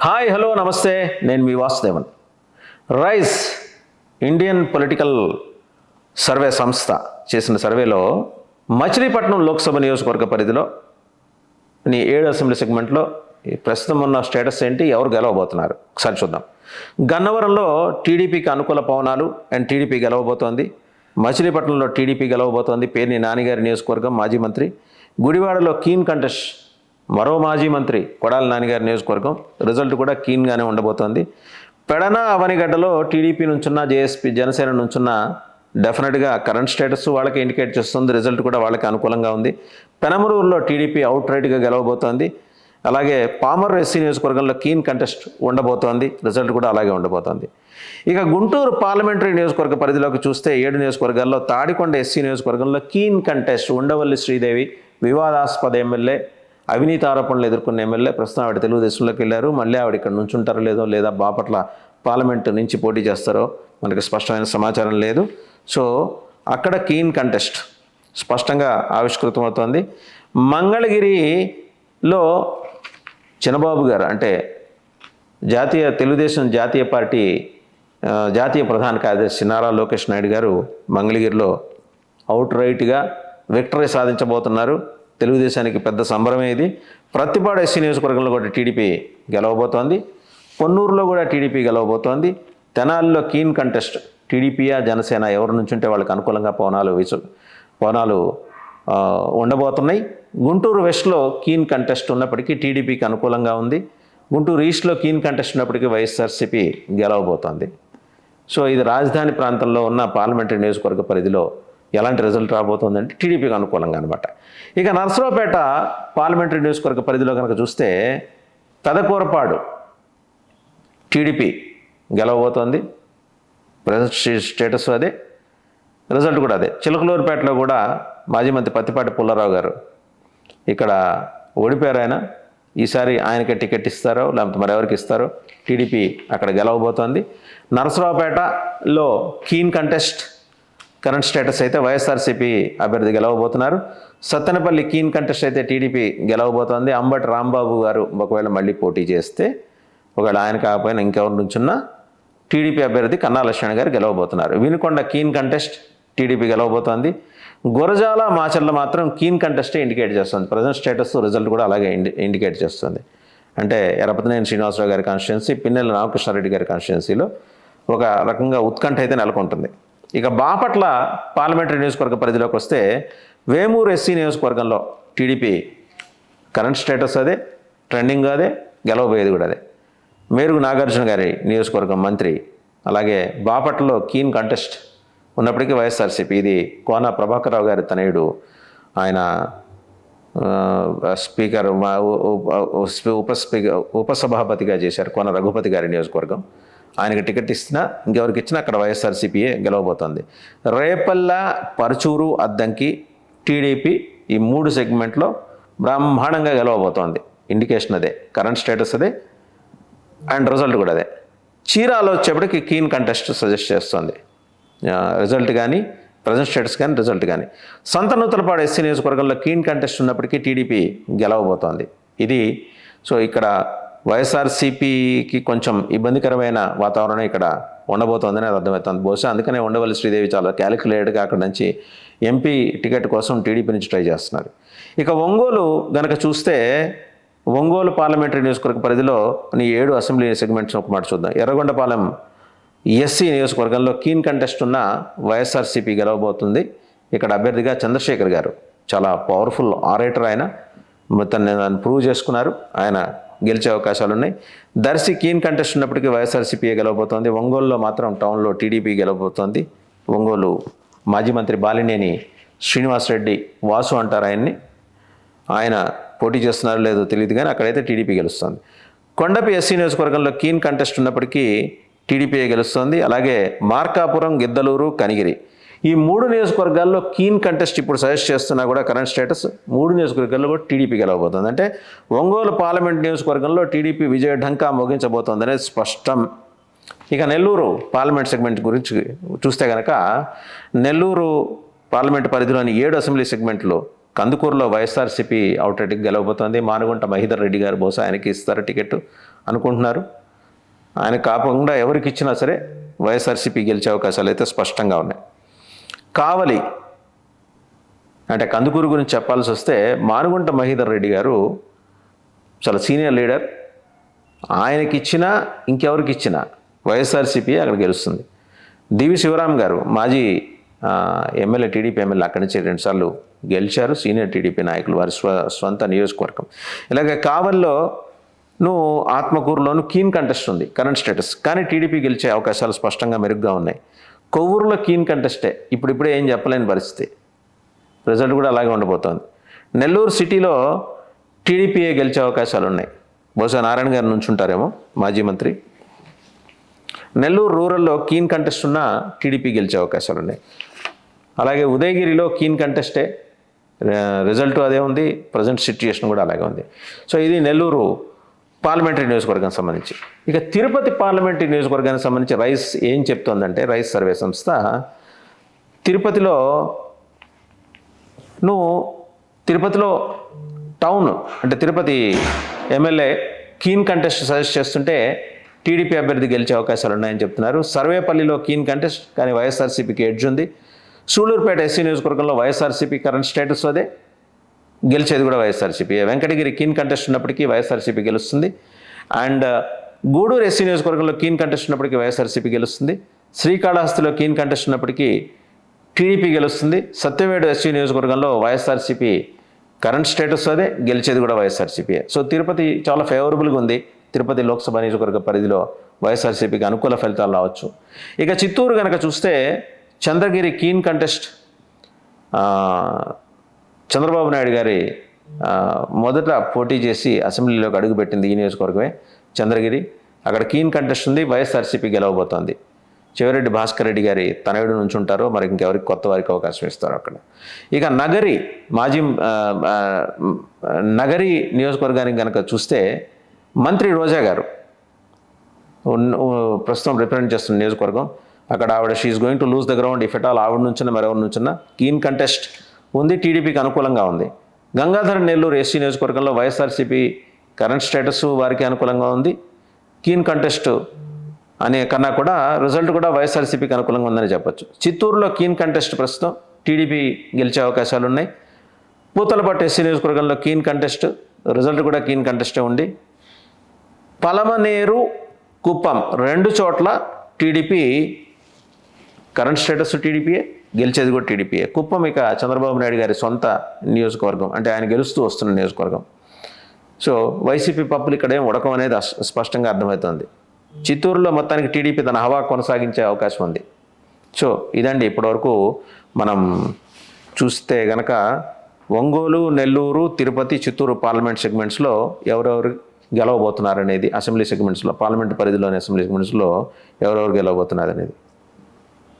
Hi hello నమస్తే. నేను మీ Vasudevan. Rise Indian political survey సంస్థ చేసిన సర్వేలో మచిలీపట్నం లోక్సభ నియోజకవర్గ పరిధిలో నీ ఏడు అసెంబ్లీ సెగ్మెంట్లో ఈ ప్రస్తుతం ఉన్న స్టేటస్ ఏంటి ఎవరు గెలవబోతున్నారు? ఒకసారి చూద్దాం. గన్నవరంలో టీడీపీకి అనుకూల పవనాలు అండ్ టీడీపీ గెలవబోతోంది. మచిలీపట్నంలో టీడీపీ గెలవబోతోంది. పేర్ని నానిగారి నియోజకవర్గం మాజీ మంత్రి. గుడివాడలో కీన్ కంటెస్ట్ మరో మాజీ మంత్రి కొడాలి నానిగారి నియోజకవర్గం రిజల్ట్ కూడా కీన్గానే ఉండబోతోంది. పెడన అవనిగడ్డలో టీడీపీ నుంచున్న జేఎస్పీ జనసేన నుంచున్న డెఫినెట్గా కరెంట్ స్టేటస్ వాళ్ళకి ఇండికేట్ చేస్తుంది. రిజల్ట్ కూడా వాళ్ళకి అనుకూలంగా ఉంది. పెనమరూరులో టీడీపీ అవుట్ రైట్గా గెలవబోతోంది. అలాగే పామర్ ఎస్సీ నియోజకవర్గంలో కీన్ కంటెస్ట్ ఉండబోతోంది. రిజల్ట్ కూడా అలాగే ఉండబోతోంది. ఇక గుంటూరు పార్లమెంటరీ నియోజకవర్గ పరిధిలోకి చూస్తే ఏడు నియోజకవర్గాల్లో తాడికొండ ఎస్సీ నియోజకవర్గంలో కీన్ కంటెస్ట్ ఉండవల్లి శ్రీదేవి వివాదాస్పద ఎమ్మెల్యే అవినీతి ఆరోపణలు ఎదుర్కొన్న ఎమ్మెల్యే ప్రస్తుతం ఆవిడ తెలుగుదేశంలోకి వెళ్ళారు. మళ్ళీ ఆవిడ ఇక్కడ నుంచుంటారో లేదో లేదా బాపట్ల పార్లమెంట్ నుంచి పోటీ చేస్తారో మనకి స్పష్టమైన సమాచారం లేదు. సో అక్కడ కీన్ కంటెస్ట్ స్పష్టంగా ఆవిష్కృతమవుతోంది. మంగళగిరిలో చిన్నబాబు గారు అంటే జాతీయ తెలుగుదేశం జాతీయ పార్టీ జాతీయ ప్రధాన కార్యదర్శి నారా లోకేష్ నాయుడు గారు మంగళగిరిలో అవుట్ రైట్గా విక్టరీ సాధించబోతున్నారు. తెలుగుదేశానికి పెద్ద సంబరమే ఇది. ప్రతిపాడు ఎస్సీ నియోజకవర్గంలో కూడా టీడీపీ గెలవబోతోంది. పొన్నూరులో కూడా టీడీపీ గెలవబోతోంది. తెనాలిలో కీన్ కంటెస్ట్ టీడీపీయా జనసేన ఎవరి నుంచి ఉంటే వాళ్ళకి అనుకూలంగా పవనాలు వీసు పవనాలు ఉండబోతున్నాయి. గుంటూరు వెస్ట్లో కీన్ కంటెస్ట్ ఉన్నప్పటికీ టీడీపీకి అనుకూలంగా ఉంది. గుంటూరు ఈస్ట్లో కీన్ కంటెస్ట్ ఉన్నప్పటికీ వైఎస్ఆర్సీపీ గెలవబోతోంది. సో ఇది రాజధాని ప్రాంతంలో ఉన్న పార్లమెంటరీ నియోజకవర్గ పరిధిలో ఎలాంటి రిజల్ట్ రాబోతోందంటే టీడీపీకి అనుకూలంగా అనమాట ఇక నరసరావుపేట పార్లమెంటరీ నియోజకవర్గ పరిధిలో కనుక చూస్తే పెదకూరపాడు టీడీపీ గెలవబోతోంది. ప్రజెంట్ స్టే- స్టేటస్ అదే. రిజల్ట్ కూడా అదే. చిలకలూరుపేటలో కూడా మాజీ మంత్రి పత్తిపాటి పుల్లారావు గారు ఇక్కడ ఓడిపోయారు ఆయన. ఈసారి ఆయనకే టికెట్ ఇస్తారో లేకపోతే మరెవరికి ఇస్తారో టీడీపీ అక్కడ గెలవబోతోంది. నరసరావుపేటలో కీన్ కంటెస్ట్ కరెంట్ స్టేటస్ అయితే వైఎస్ఆర్సీపీ అభ్యర్థి గెలవబోతున్నారు. సత్తెనపల్లి కీన్ కంటెస్ట్ అయితే టీడీపీ గెలవబోతోంది. అంబటి రాంబాబు గారు ఒకవేళ మళ్ళీ పోటీ చేస్తే ఒకవేళ ఆయన కాకపోయినా ఇంకెవరి నుంచున్నా టీడీపీ అభ్యర్థి కన్నా లక్ష్మణ్ గారు గెలవబోతున్నారు. వినుకొండ కీన్ కంటెస్ట్ టీడీపీ గెలవబోతోంది. గురజాల మాచర్ల మాత్రం కీన్ కంటెస్టే ఇండికేట్ చేస్తుంది. ప్రజెంట్ స్టేటస్ రిజల్ట్ కూడా అలాగే ఇండి ఇండికేట్ చేస్తుంది. అంటే ఎరపతినేని శ్రీనివాసరావు గారి కాన్స్టిట్యున్సీ పిన్నెల రామకృష్ణారెడ్డి గారి కాన్స్టిట్యున్సీలో ఒక రకంగా ఉత్కంఠ అయితే నెలకొంటుంది. ఇక బాపట్ల పార్లమెంటరీ నియోజకవర్గ పరిధిలోకి వస్తే వేమూరు ఎస్సీ నియోజకవర్గంలో టీడీపీ కరెంట్ స్టేటస్ అదే ట్రెండింగ్ అదే గెలవబోయేది కూడా అదే మేరుగు నాగార్జున గారి నియోజకవర్గం మంత్రి అలాగే బాపట్లలో కీన్ కంటెస్ట్ ఉన్నప్పటికీ వైఎస్ఆర్సీపీ ఇది కోన ప్రభాకరరావు గారి తనయుడు ఆయన స్పీకర్ మా- ఉప స్పీకర్ ఉపసభాపతిగా చేశారు కోన రఘుపతి గారి నియోజకవర్గం ఆయనకి టికెట్ ఇచ్చినా ఇంకెవరికి ఇచ్చినా అక్కడ వైఎస్ఆర్సీపీఏ గెలవబోతోంది. రేపల్ల పరచూరు అద్దంకి టీడీపీ ఈ మూడు సెగ్మెంట్లో బ్రహ్మాండంగా గెలవబోతోంది. ఇండికేషన్ అదే కరెంట్ స్టేటస్ అదే అండ్ రిజల్ట్ కూడా అదే. చీరాలో వచ్చేప్పటికి కీన్ కంటెస్ట్ సజెస్ట్ చేస్తుంది. రిజల్ట్ కానీ ప్రజెంట్ స్టేటస్ కానీ రిజల్ట్ కానీ. సంతనూతలపాడు ఎస్సీ నియోజకవర్గంలో కీన్ కంటెస్ట్ ఉన్నప్పటికీ టీడీపీ గెలవబోతోంది. ఇది సో ఇక్కడ వైఎస్ఆర్సీపీకి కొంచెం ఇబ్బందికరమైన వాతావరణం ఇక్కడ ఉండబోతోందని అది అర్థమవుతుంది. బహుశా అందుకనే ఉండవల్లి శ్రీదేవి చాలా క్యాలిక్యులేటెడ్గా అక్కడ నుంచి ఎంపీ టికెట్ కోసం టీడీపీ నుంచి ట్రై చేస్తున్నారు. ఇక ఒంగోలు గనక చూస్తే ఒంగోలు పార్లమెంటరీ నియోజకవర్గ పరిధిలో నీ ఏడు అసెంబ్లీ సెగ్మెంట్స్ ఒక మాట చూద్దాం. ఎర్రగొండపాలెం ఎస్సీ నియోజకవర్గంలో కీన్ కంటెస్ట్ ఉన్న వైఎస్ఆర్సీపీ గెలవబోతుంది. ఇక్కడ అభ్యర్థిగా చంద్రశేఖర్ గారు చాలా పవర్ఫుల్ ఆరేటర్ ఆయన. తను ప్రూవ్ చేసుకున్నారు. ఆయన గెలిచే అవకాశాలు ఉన్నాయి దర్శి కీన్ కంటెస్ట్ ఉన్నప్పటికీ వైఎస్ఆర్సీపీఏ గెలవబోతోంది. ఒంగోలులో మాత్రం టౌన్లో టీడీపీ గెలవబోతోంది. ఒంగోలు మాజీ మంత్రి బాలినేని శ్రీనివాసరెడ్డి వాసు అంటారు ఆయన్ని. ఆయన పోటీ చేస్తున్నారో లేదో తెలియదు కానీ అక్కడైతే టీడీపీ గెలుస్తుంది. కొండపి ఎస్సీ నియోజకవర్గంలో కీన్ కంటెస్ట్ ఉన్నప్పటికీ టీడీపీఏ గెలుస్తుంది. అలాగే మార్కాపురం గిద్దలూరు కనిగిరి ఈ మూడు నియోజకవర్గాల్లో కీన్ కంటెస్ట్ ఇప్పుడు సజెస్ట్ చేస్తున్నా కూడా కరెంట్ స్టేటస్ మూడు నియోజకవర్గాల్లో కూడా టీడీపీ గెలవబోతుంది. అంటే ఒంగోలు పార్లమెంట్ నియోజకవర్గంలో టీడీపీ విజయ ఢంకా మోగించబోతోంది అనేది స్పష్టం. ఇక నెల్లూరు పార్లమెంట్ సెగ్మెంట్ గురించి చూస్తే కనుక నెల్లూరు పార్లమెంట్ పరిధిలోని ఏడు అసెంబ్లీ సెగ్మెంట్లో కందుకూరులో వైఎస్ఆర్సీపీ అవుట్రైట్కి గెలవబోతోంది. మానుగుంట మహిధర్ రెడ్డి గారు బహుశా ఆయనకి ఇస్తారు టికెట్ అనుకుంటున్నారు. ఆయన కాకుండా ఎవరికి ఇచ్చినా సరే వైఎస్ఆర్సీపీ గెలిచే అవకాశాలు అయితే స్పష్టంగా ఉన్నాయి. కావలి. అంటే కందుకూరు గురించి చెప్పాల్సి వస్తే మానుగుంట మహీధర్ రెడ్డి గారు చాలా సీనియర్ లీడర్. ఆయనకి ఇచ్చినా ఇంకెవరికి ఇచ్చినా వైఎస్ఆర్సీపీ అక్కడ గెలుస్తుంది. దివి శివరాం గారు మాజీ ఎమ్మెల్యే టీడీపీ ఎమ్మెల్యే అక్కడి నుంచి రెండుసార్లు గెలిచారు. సీనియర్ టీడీపీ నాయకులు వారి స్వ స్వంత నియోజకవర్గం. ఇలాగే కావల్లో నువ్వు ఆత్మకూరులోను కీన్ కంటెస్ట్ ఉంది కరెంట్ స్టేటస్. కానీ టీడీపీ గెలిచే అవకాశాలు స్పష్టంగా మెరుగ్గా ఉన్నాయి. కొవ్వూరులో కీన్ కంటెస్టే. ఇప్పుడిప్పుడే ఏం చెప్పలేని పరిస్థితి. రిజల్ట్ కూడా అలాగే ఉండబోతోంది. నెల్లూరు సిటీలో టీడీపీఏ గెలిచే అవకాశాలు ఉన్నాయి. బహుశా నారాయణ గారు నుంచి ఉంటారేమో మాజీ మంత్రి. నెల్లూరు రూరల్లో కీన్ కంటెస్ట్ ఉన్న టీడీపీ గెలిచే అవకాశాలు ఉన్నాయి. అలాగే ఉదయగిరిలో కీన్ కంటెస్టే. రిజల్ట్ అదే ఉంది. ప్రజెంట్ సిచ్యుయేషన్ కూడా అలాగే ఉంది. సో ఇది నెల్లూరు పార్లమెంటరీ నియోజకవర్గానికి సంబంధించి. ఇక తిరుపతి పార్లమెంటరీ నియోజకవర్గానికి సంబంధించి రైస్ ఏం చెప్తోందంటే రైస్ సర్వే సంస్థ తిరుపతిలో నువ్వు తిరుపతిలో టౌన్ అంటే Tirupati MLA keen contest suggest చేస్తుంటే టీడీపీ అభ్యర్థి గెలిచే అవకాశాలు ఉన్నాయని చెప్తున్నారు. సర్వేపల్లిలో కీన్ కంటెస్ట్ కానీ వైఎస్ఆర్సీపీకి ఎడ్జ్ ఉంది. సూళ్ళూరుపేట ఎస్సీ నియోజకవర్గంలో వైఎస్ఆర్సీపీ కరెంట్ స్టేటస్ అదే. గెలిచేది కూడా వైఎస్ఆర్సీపీ. వెంకటగిరి కీన్ కంటెస్ట్ ఉన్నప్పటికీ వైఎస్ఆర్సీపీ గెలుస్తుంది. అండ్ గూడూరు ఎస్సీ నియోజకవర్గంలో కీన్ కంటెస్ట్ ఉన్నప్పటికీ వైఎస్ఆర్సీపీ గెలుస్తుంది. శ్రీకాళహస్తిలో కీన్ కంటెస్ట్ ఉన్నప్పటికీ టీడీపీ గెలుస్తుంది. సత్యవేడు ఎస్సీ నియోజకవర్గంలో వైఎస్ఆర్సీపీ కరెంట్ స్టేటస్ అదే గెలిచేది కూడా వైఎస్ఆర్సీపీ సో తిరుపతి చాలా ఫేవరబుల్గా ఉంది. తిరుపతి లోక్సభ నియోజకవర్గ పరిధిలో వైఎస్ఆర్సీపీకి అనుకూల ఫలితాలు రావచ్చు. ఇక చిత్తూరు కనుక చూస్తే చంద్రగిరి కీన్ కంటెస్ట్ చంద్రబాబు నాయుడు గారి మొదట పోటీ చేసి అసెంబ్లీలోకి అడుగుపెట్టింది ఈ నియోజకవర్గమే చంద్రగిరి. అక్కడ కీన్ కంటెస్ట్ ఉంది వైఎస్ఆర్సీపీ గెలవబోతోంది. చివరెడ్డి భాస్కర్ రెడ్డి గారి తనయుడు నుంచి ఉంటారో మరి ఇంకెవరికి కొత్త వారికి అవకాశం ఇస్తారో అక్కడ. ఇక నగరి మాజీ నగరి నియోజకవర్గానికి కనుక చూస్తే మంత్రి రోజా గారు ప్రస్తుతం రిప్రజెంట్ చేస్తున్న నియోజకవర్గం. అక్కడ ఆవిడ she is going to lose the ground if at all ఆవిడ నుంచిన మరెవరి నుంచిన కీన్ కంటెస్ట్ ఉంది టీడీపీకి అనుకూలంగా ఉంది. గంగాధర నెల్లూరు ఎస్సీ నియోజకవర్గంలో వైఎస్ఆర్సీపీ కరెంట్ స్టేటస్ వారికి అనుకూలంగా ఉంది. కీన్ కంటెస్ట్ అనే కన్నా కూడా రిజల్ట్ కూడా వైఎస్ఆర్సీపీకి అనుకూలంగా ఉందని చెప్పొచ్చు. చిత్తూరులో కీన్ కంటెస్ట్ ప్రస్తుతం టీడీపీ గెలిచే అవకాశాలు ఉన్నాయి. పూతలపట్టు ఎస్సీ నియోజకవర్గంలో కీన్ కంటెస్ట్ రిజల్ట్ కూడా కీన్ కంటెస్టే ఉంది. పలమనేరు కుప్పం రెండు చోట్ల టీడీపీ కరెంట్ స్టేటస్ టీడీపీయే. గెలిచేది కూడా టీడీపీయే. కుప్పం ఇక చంద్రబాబు నాయుడు గారి సొంత నియోజకవర్గం అంటే ఆయన గెలుస్తూ వస్తున్న నియోజకవర్గం. సో వైసీపీ పప్పులు ఇక్కడ ఏం ఉడకం అనేది అస్- స్పష్టంగా అర్థమవుతుంది. చిత్తూరులో మొత్తానికి టీడీపీ తన హవా కొనసాగించే అవకాశం ఉంది. సో ఇదండి ఇప్పటివరకు మనం చూస్తే గనక ఒంగోలు నెల్లూరు తిరుపతి చిత్తూరు పార్లమెంట్ సెగ్మెంట్స్లో ఎవరెవరు గెలవబోతున్నారు అనేది అసెంబ్లీ సెగ్మెంట్స్లో పార్లమెంట్ పరిధిలోని అసెంబ్లీ సెగ్మెంట్స్లో ఎవరెవరు గెలవబోతున్నారు అనేది